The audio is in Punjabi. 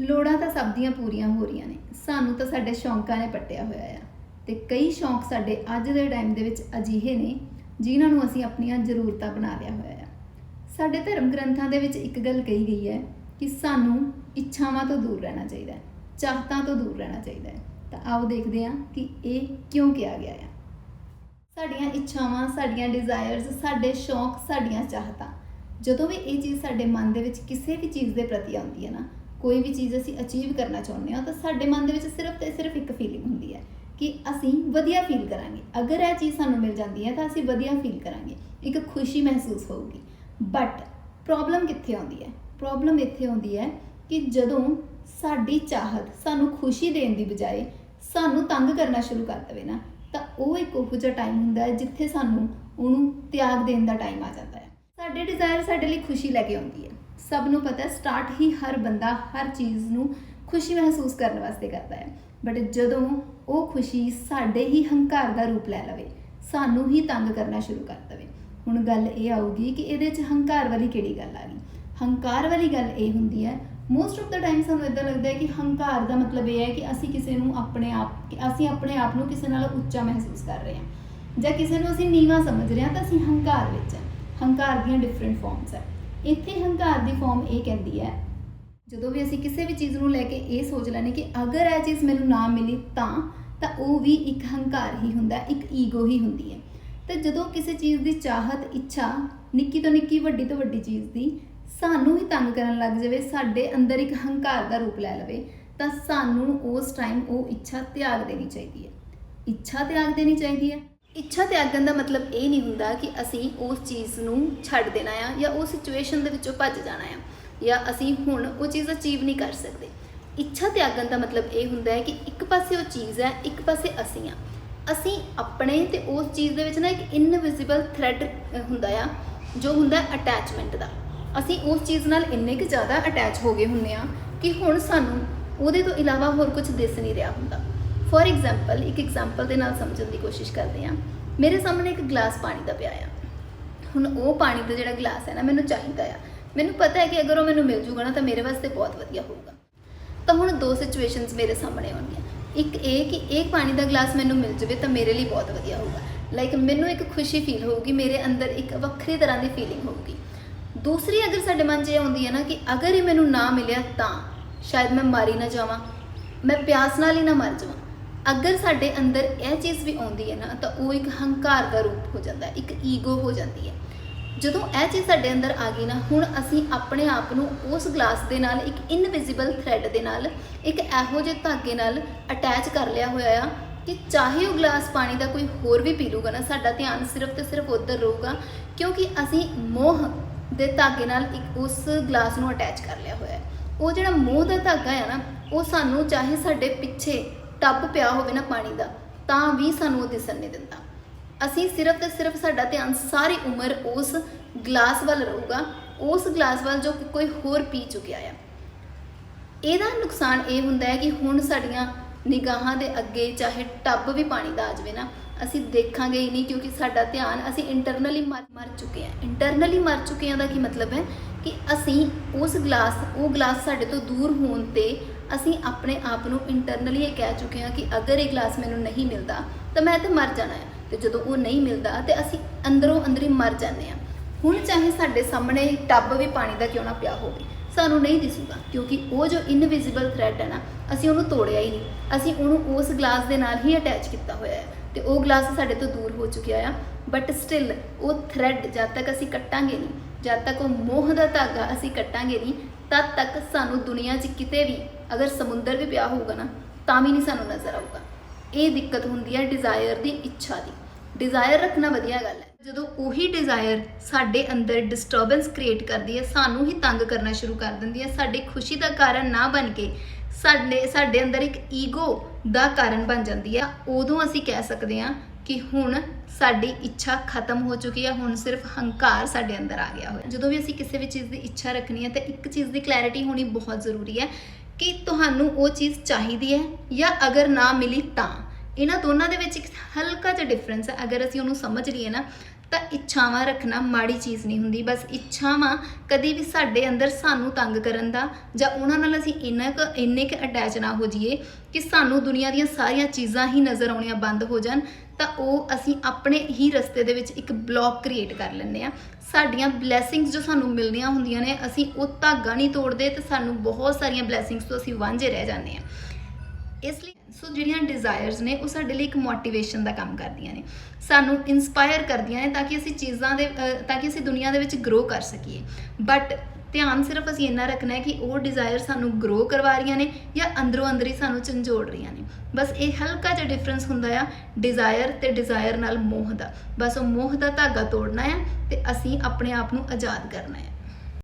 ਲੋੜਾਂ ਤਾਂ ਸਭ ਦੀਆਂ ਪੂਰੀਆਂ ਹੋ ਰਹੀਆਂ ਨੇ। ਸਾਨੂੰ ਤਾਂ ਸਾਡੇ ਸ਼ੌਂਕਾਂ ਨੇ ਪੱਟਿਆ ਹੋਇਆ ਆ। ਤੇ ਕਈ ਸ਼ੌਂਕ ਸਾਡੇ ਅੱਜ ਦੇ ਟਾਈਮ ਦੇ ਵਿੱਚ ਅਜਿਹੇ ਨੇ, ਜਿਨ੍ਹਾਂ ਨੂੰ ਅਸੀਂ ਆਪਣੀਆਂ ਜ਼ਰੂਰਤਾਂ ਬਣਾ ਲਿਆ ਹੋਇਆ ਆ। ਸਾਡੇ ਧਰਮ ਗ੍ਰੰਥਾਂ ਦੇ ਵਿੱਚ ਇੱਕ ਗੱਲ ਕਹੀ ਗਈ ਹੈ ਕਿ ਸਾਨੂੰ ਇੱਛਾਵਾਂ ਤੋਂ ਦੂਰ ਰਹਿਣਾ ਚਾਹੀਦਾ ਹੈ, ਚਾਹਤਾਂ ਤੋਂ ਦੂਰ ਰਹਿਣਾ ਚਾਹੀਦਾ ਹੈ। ਤਾਂ ਆਓ ਦੇਖਦੇ ਹਾਂ ਕਿ ਇਹ ਕਿਉਂ ਕਿਹਾ ਗਿਆ ਹੈ ਸਾਡੀਆਂ ਇੱਛਾਵਾਂ, ਸਾਡੀਆਂ ਡਿਜ਼ਾਇਰਸ ਸਾਡੇ ਸ਼ੌਂਕ, ਸਾਡੀਆਂ ਚਾਹਤਾਂ, ਜਦੋਂ ਵੀ ਇਹ ਚੀਜ਼ ਸਾਡੇ ਮਨ ਦੇ ਵਿੱਚ ਕਿਸੇ ਵੀ ਚੀਜ਼ ਦੇ ਪ੍ਰਤੀ ਆਉਂਦੀ ਹੈ ਨਾ ਕੋਈ ਵੀ ਚੀਜ਼ ਅਸੀਂ ਅਚੀਵ ਕਰਨਾ ਚਾਹੁੰਦੇ ਹਾਂ, ਤਾਂ ਸਾਡੇ ਮਨ ਦੇ ਵਿੱਚ ਸਿਰਫ ਤੇ ਸਿਰਫ ਇੱਕ ਫੀਲਿੰਗ ਹੁੰਦੀ ਹੈ ਕਿ ਅਸੀਂ ਵਧੀਆ ਫੀਲ ਕਰਾਂਗੇ। ਅਗਰ ਇਹ ਚੀਜ਼ ਸਾਨੂੰ ਮਿਲ ਜਾਂਦੀ ਹੈ, ਤਾਂ ਅਸੀਂ ਵਧੀਆ ਫੀਲ ਕਰਾਂਗੇ। ਇੱਕ ਖੁਸ਼ੀ ਮਹਿਸੂਸ ਹੋਊਗੀ। ਬਟ ਪ੍ਰੋਬਲਮ ਕਿੱਥੇ ਆਉਂਦੀ ਹੈ? ਪ੍ਰੋਬਲਮ ਇੱਥੇ ਆਉਂਦੀ ਹੈ ਕਿ ਜਦੋਂ ਸਾਡੀ ਚਾਹਤ ਸਾਨੂੰ ਖੁਸ਼ੀ ਦੇਣ ਦੀ ਬਜਾਏ ਸਾਨੂੰ ਤੰਗ ਕਰਨਾ ਸ਼ੁਰੂ ਕਰ ਦੇਵੇ ਨਾ, ਤਾਂ ਉਹ ਇੱਕ ਉਹੋ ਜਿਹਾ ਟਾਈਮ ਹੁੰਦਾ ਹੈ ਜਿੱਥੇ ਸਾਨੂੰ ਉਹਨੂੰ ਤਿਆਗ ਦੇਣ ਦਾ ਟਾਈਮ ਆ ਜਾਂਦਾ ਹੈ। ਸਾਡੇ ਡਿਜ਼ਾਇਰ ਸਾਡੇ ਲਈ ਖੁਸ਼ੀ ਲੈ ਕੇ ਆਉਂਦੀ ਹੈ। ਸਭ ਨੂੰ ਪਤਾ ਹੈ ਸਟਾਰਟ ਹੀ ਹਰ ਬੰਦਾ ਹਰ ਚੀਜ਼ ਨੂੰ ਖੁਸ਼ੀ ਮਹਿਸੂਸ ਕਰਨ ਵਾਸਤੇ ਕਰਦਾ ਹੈ। ਬਟ ਜਦੋਂ ਉਹ ਖੁਸ਼ੀ ਸਾਡੇ ਹੀ ਹੰਕਾਰ ਦਾ ਰੂਪ ਲੈ ਲਵੇ, ਸਾਨੂੰ ਹੀ ਤੰਗ ਕਰਨਾ ਸ਼ੁਰੂ ਕਰ ਦੇਵੇ। ਹੁਣ ਗੱਲ ਇਹ ਆਊਗੀ ਕਿ ਇਹਦੇ 'ਚ ਹੰਕਾਰ ਵਾਲੀ ਕਿਹੜੀ ਗੱਲ ਆ ਗਈ? ਹੰਕਾਰ ਵਾਲੀ ਗੱਲ ਇਹ ਹੁੰਦੀ ਹੈ ਮੋਸਟ ਆਫ ਦਾ ਟਾਈਮ ਸਾਨੂੰ ਇਦਾਂ ਲੱਗਦਾ ਹੈ ਕਿ ਹੰਕਾਰ ਦਾ ਮਤਲਬ ਇਹ ਹੈ ਕਿ ਅਸੀਂ ਕਿਸੇ ਨੂੰ ਆਪਣੇ ਆਪ ਅਸੀਂ ਆਪਣੇ ਆਪ ਨੂੰ ਕਿਸੇ ਨਾਲ ਉੱਚਾ ਮਹਿਸੂਸ ਕਰ ਰਹੇ ਹਾਂ। ਜਾਂ ਕਿਸੇ ਨੂੰ ਅਸੀਂ ਨੀਵਾਂ ਸਮਝ ਰਹੇ ਹਾਂ ਤਾਂ ਅਸੀਂ ਹੰਕਾਰ ਵਿੱਚ ਹਾਂ। ਹੰਕਾਰ ਦੀਆਂ ਡਿਫਰੈਂਟ ਫਾਰਮਸ ਹੈ। ਇੱਥੇ ਹੰਕਾਰ ਦੀ ਫਾਰਮ ਇਹ ਕਹਿੰਦੀ ਹੈ, ਜਦੋਂ ਵੀ ਅਸੀਂ ਕਿਸੇ ਵੀ ਚੀਜ਼ ਨੂੰ ਲੈ ਕੇ ਇਹ ਸੋਚ ਲੈਨੇ ਕਿ ਅਗਰ ਇਹ ਚੀਜ਼ ਮੈਨੂੰ ਨਾ ਮਿਲੀ ਤਾਂ ਤਾਂ ਉਹ ਵੀ ਇੱਕ ਹੰਕਾਰ ਹੀ ਹੁੰਦਾ ਇੱਕ ਈਗੋ ਹੀ ਹੁੰਦੀ ਹੈ। ਤੇ ਜਦੋਂ ਕਿਸੇ ਚੀਜ਼ ਦੀ ਚਾਹਤ, ਇੱਛਾ, ਨਿੱਕੀ ਤੋਂ ਨਿੱਕੀ, ਵੱਡੀ ਤੋਂ ਵੱਡੀ ਚੀਜ਼ ਦੀ ਸਾਨੂੰ ਹੀ ਤੰਗ ਕਰਨ ਲੱਗ ਜਾਵੇ, ਸਾਡੇ ਅੰਦਰ ਇੱਕ ਹੰਕਾਰ ਦਾ ਰੂਪ ਲੈ ਲਵੇ, ਤਾਂ ਸਾਨੂੰ ਉਸ ਟਾਈਮ ਉਹ ਇੱਛਾ ਤਿਆਗ ਦੇਣੀ ਚਾਹੀਦੀ ਹੈ। ਇੱਛਾ ਤਿਆਗ ਦੇਣੀ ਚਾਹੀਦੀ ਹੈ। ਇੱਛਾ ਤਿਆਗਣ ਦਾ ਮਤਲਬ ਇਹ ਨਹੀਂ ਹੁੰਦਾ ਕਿ ਅਸੀਂ ਉਸ ਚੀਜ਼ ਨੂੰ ਛੱਡ ਦੇਣਾ ਆ ਜਾਂ ਉਸ ਸਿਚੁਏਸ਼ਨ ਦੇ ਵਿੱਚੋਂ ਭੱਜ ਜਾਣਾ ਆ ਜਾਂ ਅਸੀਂ ਹੁਣ ਉਹ ਚੀਜ਼ ਅਚੀਵ ਨਹੀਂ ਕਰ ਸਕਦੇ। ਇੱਛਾ ਤਿਆਗਣ ਦਾ ਮਤਲਬ ਇਹ ਹੁੰਦਾ ਹੈ ਕਿ ਇੱਕ ਪਾਸੇ ਉਹ ਚੀਜ਼ ਹੈ, ਇੱਕ ਪਾਸੇ ਅਸੀਂ ਆ ਅਸੀਂ ਆਪਣੇ ਤੇ ਉਸ ਚੀਜ਼ ਦੇ ਵਿੱਚ ਨਾ ਇੱਕ ਇਨਵਿਜ਼ੀਬਲ ਥ੍ਰੈਡ ਹੁੰਦਾ ਆ, ਜੋ ਹੁੰਦਾ ਅਟੈਚਮੈਂਟ ਦਾ। ਅਸੀਂ ਉਸ ਚੀਜ਼ ਨਾਲ ਇੰਨੇ ਕੁ ਜ਼ਿਆਦਾ ਅਟੈਚ ਹੋ ਗਏ ਹੁੰਨੇ ਆ ਕਿ ਹੁਣ ਸਾਨੂੰ ਉਹਦੇ ਤੋਂ ਇਲਾਵਾ ਹੋਰ ਕੁਝ ਦਿਸ ਨਹੀਂ ਰਿਹਾ ਹੁੰਦਾ। ਫੋਰ ਐਗਜ਼ਾਮਪਲ ਇੱਕ ਐਗਜ਼ਾਮਪਲ ਦੇ ਨਾਲ ਸਮਝਣ ਦੀ ਕੋਸ਼ਿਸ਼ ਕਰਦੇ ਹਾਂ। ਮੇਰੇ ਸਾਹਮਣੇ ਇੱਕ ਗਲਾਸ ਪਾਣੀ ਦਾ ਪਿਆ ਆ। ਹੁਣ ਉਹ ਪਾਣੀ ਦਾ ਜਿਹੜਾ ਗਲਾਸ ਹੈ ਨਾ, ਮੈਨੂੰ ਚਾਹੀਦਾ ਆ। ਮੈਨੂੰ ਪਤਾ ਹੈ ਕਿ ਅਗਰ ਉਹ ਮੈਨੂੰ ਮਿਲ ਜੂਗਾ ਨਾ, ਤਾਂ ਮੇਰੇ ਵਾਸਤੇ ਬਹੁਤ ਵਧੀਆ ਹੋਊਗਾ। ਤਾਂ ਹੁਣ ਦੋ ਸਿਚੁਏਸ਼ਨਸ ਮੇਰੇ ਸਾਹਮਣੇ ਆਉਣਗੀਆਂ। ਇੱਕ ਇਹ ਕਿ ਇਹ ਪਾਣੀ ਦਾ ਗਲਾਸ ਮੈਨੂੰ ਮਿਲ ਜਾਵੇ, ਤਾਂ ਮੇਰੇ ਲਈ ਬਹੁਤ ਵਧੀਆ ਹੋਊਗਾ। ਲਾਈਕ ਮੈਨੂੰ ਇੱਕ ਖੁਸ਼ੀ ਫੀਲ ਹੋਊਗੀ, ਮੇਰੇ ਅੰਦਰ ਇੱਕ ਵੱਖਰੀ ਤਰ੍ਹਾਂ ਦੀ ਫੀਲਿੰਗ ਹੋਊਗੀ। ਦੂਸਰੀ ਅਗਰ ਸਾਡੇ ਮਨ 'ਚ ਇਹ ਆਉਂਦੀ ਹੈ ਨਾ ਕਿ ਅਗਰ ਇਹ ਮੈਨੂੰ ਨਾ ਮਿਲਿਆ, ਤਾਂ ਸ਼ਾਇਦ ਮੈਂ ਮਾਰੀ ਨਾ ਜਾਵਾਂ। ਮੈਂ ਪਿਆਸ ਨਾਲ ਹੀ ਨਾ ਮਰ ਜਾਵਾਂ। ਅਗਰ ਸਾਡੇ ਅੰਦਰ ਇਹ ਚੀਜ਼ ਵੀ ਆਉਂਦੀ ਹੈ ਨਾ, ਤਾਂ ਉਹ ਇੱਕ ਹੰਕਾਰ ਦਾ ਰੂਪ ਹੋ ਜਾਂਦਾ ਹੈ, ਇੱਕ ਈਗੋ ਹੋ ਜਾਂਦੀ ਹੈ। ਜਦੋਂ ਇਹ ਚੀਜ਼ ਸਾਡੇ ਅੰਦਰ ਆ ਗਈ ਨਾ, ਹੁਣ ਅਸੀਂ ਆਪਣੇ ਆਪ ਨੂੰ ਉਸ ਗਲਾਸ ਦੇ ਨਾਲ, ਇੱਕ ਇਨਵਿਜ਼ੀਬਲ ਥ੍ਰੈਡ ਦੇ ਨਾਲ, ਇੱਕ ਇਹੋ ਜਿਹੇ ਧਾਗੇ ਨਾਲ ਅਟੈਚ ਕਰ ਲਿਆ ਹੋਇਆ ਆ ਕਿ ਚਾਹੇ ਉਹ ਗਲਾਸ ਪਾਣੀ ਦਾ ਕੋਈ ਹੋਰ ਵੀ ਪੀ ਲੂਗਾ ਨਾ, ਸਾਡਾ ਧਿਆਨ ਸਿਰਫ ਤੇ ਸਿਰਫ ਉੱਧਰ ਰਹੂਗਾ, ਕਿਉਂਕਿ ਅਸੀਂ ਮੋਹ ਦੇ ਧਾਗੇ ਨਾਲ ਇੱਕ ਉਸ ਗਲਾਸ ਨੂੰ ਅਟੈਚ ਕਰ ਲਿਆ ਹੋਇਆ ਹੈ। ਉਹ ਜਿਹੜਾ ਮੋਹ ਦਾ ਧਾਗਾ ਹੈ ਨਾ, ਉਹ ਸਾਨੂੰ ਚਾਹੇ ਸਾਡੇ ਪਿੱਛੇ ਟੱਬ ਪਿਆ ਹੋਵੇ ਨਾ ਪਾਣੀ ਦਾ, ਤਾਂ ਵੀ ਸਾਨੂੰ ਉਹ ਦਿਸਣ ਨਹੀਂ ਦਿੰਦਾ। ਅਸੀਂ ਸਿਰਫ ਤੇ ਸਿਰਫ ਸਾਡਾ ਧਿਆਨ ਸਾਰੀ ਉਮਰ ਉਸ ਗਲਾਸ ਵੱਲ ਰਹੂਗਾ, ਉਸ ਗਲਾਸ ਵੱਲ ਜੋ ਕੋਈ ਹੋਰ ਪੀ ਚੁੱਕਿਆ ਆ। ਇਹਦਾ ਨੁਕਸਾਨ ਇਹ ਹੁੰਦਾ ਹੈ ਕਿ ਹੁਣ ਸਾਡੀਆਂ ਨਿਗਾਹਾਂ ਦੇ ਅੱਗੇ ਚਾਹੇ ਟੱਬ ਵੀ ਪਾਣੀ ਦਾ ਆ ਜਾਵੇ ਨਾ, ਅਸੀਂ ਦੇਖਾਂਗੇ ਹੀ ਨਹੀਂ ਕਿਉਂਕਿ ਸਾਡਾ ਧਿਆਨ ਅਸੀਂ ਇੰਟਰਨਲੀ ਮਰ ਮਰ ਚੁੱਕੇ ਹਾਂ ਇੰਟਰਨਲੀ ਮਰ ਚੁੱਕੇ ਹਾਂ ਦਾ ਕੀ ਮਤਲਬ ਹੈ? ਕਿ ਅਸੀਂ ਉਸ ਗਲਾਸ, ਉਹ ਗਲਾਸ ਸਾਡੇ ਤੋਂ ਦੂਰ ਹੋਣ ਤੇ ਅਸੀਂ ਆਪਣੇ ਆਪ ਨੂੰ ਇੰਟਰਨਲੀ ਇਹ ਕਹਿ ਚੁੱਕੇ ਹਾਂ ਕਿ ਅਗਰ ਇਹ ਗਲਾਸ ਮੈਨੂੰ ਨਹੀਂ ਮਿਲਦਾ, ਤਾਂ ਮੈਂ ਤੇ ਮਰ ਜਾਣਾ ਹੈ। ਤੇ ਜਦੋਂ ਉਹ ਨਹੀਂ ਮਿਲਦਾ, ਤੇ ਅਸੀਂ ਅੰਦਰੋਂ ਅੰਦਰੀ ਮਰ ਜਾਂਦੇ ਹਾਂ। ਹੁਣ ਚਾਹੇ ਸਾਡੇ ਸਾਹਮਣੇ ਟੱਬ ਵੀ ਪਾਣੀ ਦਾ ਕਿਉਂ ਨਾ ਪਿਆ ਹੋਵੇ, ਸਾਨੂੰ ਨਹੀਂ ਦਿਸੂਗਾ, ਕਿਉਂਕਿ ਉਹ ਜੋ ਇਨਵਿਜ਼ੀਬਲ ਥ੍ਰੈਡ ਹੈ ਨਾ, ਅਸੀਂ ਉਹਨੂੰ ਤੋੜਿਆ ਹੀ ਨਹੀਂ। ਅਸੀਂ ਉਹਨੂੰ ਉਸ ਗਲਾਸ ਦੇ ਨਾਲ ਹੀ ਅਟੈਚ ਕੀਤਾ ਹੋਇਆ ਹੈ। ਤੇ ਉਹ ਗਲਾਸ ਸਾਡੇ ਤੋਂ ਦੂਰ ਹੋ ਚੁੱਕਿਆ ਆ। ਬਟ ਸਟਿਲ ਉਹ ਥ੍ਰੈਡ ਜਦ ਤੱਕ ਅਸੀਂ ਕੱਟਾਂਗੇ ਨਹੀਂ, ਜਦ ਤੱਕ ਉਹ ਮੋਹ ਦਾ ਧਾਗਾ ਅਸੀਂ ਕੱਟਾਂਗੇ ਨਹੀਂ, ਤਦ ਤੱਕ ਸਾਨੂੰ ਦੁਨੀਆ 'ਚ ਕਿਤੇ ਵੀ ਅਗਰ ਸਮੁੰਦਰ ਵੀ ਪਿਆ ਹੋਊਗਾ ਨਾ, ਤਾਂ ਵੀ ਨਹੀਂ ਸਾਨੂੰ ਨਜ਼ਰ ਆਊਗਾ। ਇਹ ਦਿੱਕਤ ਹੁੰਦੀ ਹੈ ਡਿਜ਼ਾਇਰ ਦੀ ਇੱਛਾ ਦੀ। ਡਿਜ਼ਾਇਰ ਰੱਖਣਾ ਵਧੀਆ ਗੱਲ ਹੈ। ਜਦੋਂ ਉਹੀ ਡਿਜ਼ਾਇਰ ਸਾਡੇ ਅੰਦਰ ਡਿਸਟਰਬੈਂਸ ਕ੍ਰੀਏਟ ਕਰਦੀ ਹੈ, ਸਾਨੂੰ ਹੀ ਤੰਗ ਕਰਨਾ ਸ਼ੁਰੂ ਕਰ ਦਿੰਦੀ ਹੈ, ਸਾਡੀ ਖੁਸ਼ੀ ਦਾ ਕਾਰਨ ਨਾ ਬਣ ਕੇ ਸਾਡੇ ਸਾਡੇ ਅੰਦਰ ਇੱਕ ਈਗੋ ਦਾ ਕਾਰਨ ਬਣ ਜਾਂਦੀ ਆ। ਉਦੋਂ ਅਸੀਂ ਕਹਿ ਸਕਦੇ ਹਾਂ ਕਿ ਹੁਣ ਸਾਡੀ ਇੱਛਾ ਖਤਮ ਹੋ ਚੁੱਕੀ ਹੈ ਹੁਣ ਸਿਰਫ ਹੰਕਾਰ ਸਾਡੇ ਅੰਦਰ ਆ ਗਿਆ ਹੋਇਆ। ਜਦੋਂ ਵੀ ਅਸੀਂ ਕਿਸੇ ਵੀ ਚੀਜ਼ ਦੀ ਇੱਛਾ ਰੱਖਣੀ ਹੈ ਤਾਂ ਇੱਕ ਚੀਜ਼ ਦੀ ਕਲੈਰਿਟੀ ਹੋਣੀ ਬਹੁਤ ਜ਼ਰੂਰੀ ਹੈ ਕਿ ਤੁਹਾਨੂੰ ਉਹ ਚੀਜ਼ ਚਾਹੀਦੀ ਹੈ ਜਾਂ ਅਗਰ ਨਾ ਮਿਲੀ ਤਾਂ। ਇਹਨਾਂ ਦੋਨਾਂ ਦੇ ਵਿੱਚ ਇੱਕ ਹਲਕਾ ਜਿਹਾ ਡਿਫਰੈਂਸ ਹੈ ਅਗਰ ਅਸੀਂ ਉਹਨੂੰ ਸਮਝ ਲਈਏ ਨਾ ਤਾਂ ਇੱਛਾਵਾਂ ਰੱਖਣਾ ਮਾੜੀ ਚੀਜ਼ ਨਹੀਂ ਹੁੰਦੀ, ਬਸ ਇੱਛਾਵਾਂ ਕਦੀ ਵੀ ਸਾਡੇ ਅੰਦਰ ਸਾਨੂੰ ਤੰਗ ਕਰਨ ਦਾ ਜਾਂ ਉਹਨਾਂ ਨਾਲ ਅਸੀਂ ਇੰਨਾ ਕੁ, ਇੰਨੇ ਕੁ ਅਟੈਚ ਨਾ ਹੋ ਜਾਈਏ ਕਿ ਸਾਨੂੰ ਦੁਨੀਆ ਦੀਆਂ ਸਾਰੀਆਂ ਚੀਜ਼ਾਂ ਹੀ ਨਜ਼ਰ ਆਉਣੀਆਂ ਬੰਦ ਹੋ ਜਾਣ, ਤਾਂ ਉਹ ਅਸੀਂ ਆਪਣੇ ਹੀ ਰਸਤੇ ਦੇ ਵਿੱਚ ਇੱਕ ਬਲੌਕ ਕ੍ਰੀਏਟ ਕਰ ਲੈਂਦੇ ਆ ਸਾਡੀਆਂ ਬਲੇਸਿੰਗਸ ਜੋ ਸਾਨੂੰ ਮਿਲਦੀਆਂ ਹੁੰਦੀਆਂ ਨੇ, ਅਸੀਂ ਉਹ ਧਾਗਾ ਨਹੀਂ ਤੋੜਦੇ ਤੇ ਸਾਨੂੰ ਬਹੁਤ ਸਾਰੀਆਂ ਬਲੇਸਿੰਗਸ ਤੋਂ ਅਸੀਂ ਵਾਂਝੇ ਰਹਿ ਜਾਂਦੇ ਆ ਇਸ ਲਈ ਸੋ ਜਿਹੜੀਆਂ ਡਿਜ਼ਾਇਰਸ ਨੇ, ਉਹ ਸਾਡੇ ਲਈ ਇੱਕ ਮੋਟੀਵੇਸ਼ਨ ਦਾ ਕੰਮ ਕਰਦੀਆਂ ਨੇ। ਸਾਨੂੰ ਇਨਸਪਾਇਰ ਕਰਦੀਆਂ ਨੇ ਤਾਂ ਕਿ ਅਸੀਂ ਚੀਜ਼ਾਂ ਦੇ ਤਾਂ ਕਿ ਅਸੀਂ ਦੁਨੀਆ ਦੇ ਵਿੱਚ ਗਰੋ ਕਰ ਸਕੀਏ। ਬਟ ਧਿਆਨ ਸਿਰਫ ਅਸੀਂ ਇੰਨਾ ਰੱਖਣਾ ਹੈ ਕਿ ਉਹ ਡਿਜ਼ਾਇਰ ਸਾਨੂੰ ਗਰੋ ਕਰਵਾ ਰਹੀਆਂ ਨੇ ਜਾਂ ਅੰਦਰੋਂ ਅੰਦਰ ਹੀ ਸਾਨੂੰ ਝੰਜੋੜ ਰਹੀਆਂ ਨੇ। ਬਸ ਇਹ ਹਲਕਾ ਜਿਹਾ ਡਿਫਰੈਂਸ ਹੁੰਦਾ ਆ ਡਿਜ਼ਾਇਰ ਤੇ ਡਿਜ਼ਾਇਰ ਨਾਲ ਮੋਹ ਦਾ। ਬਸ ਉਹ ਮੋਹ ਦਾ ਧਾਗਾ ਤੋੜਨਾ ਹੈ ਤੇ ਅਸੀਂ ਆਪਣੇ ਆਪ ਨੂੰ ਆਜ਼ਾਦ ਕਰਨਾ ਹੈ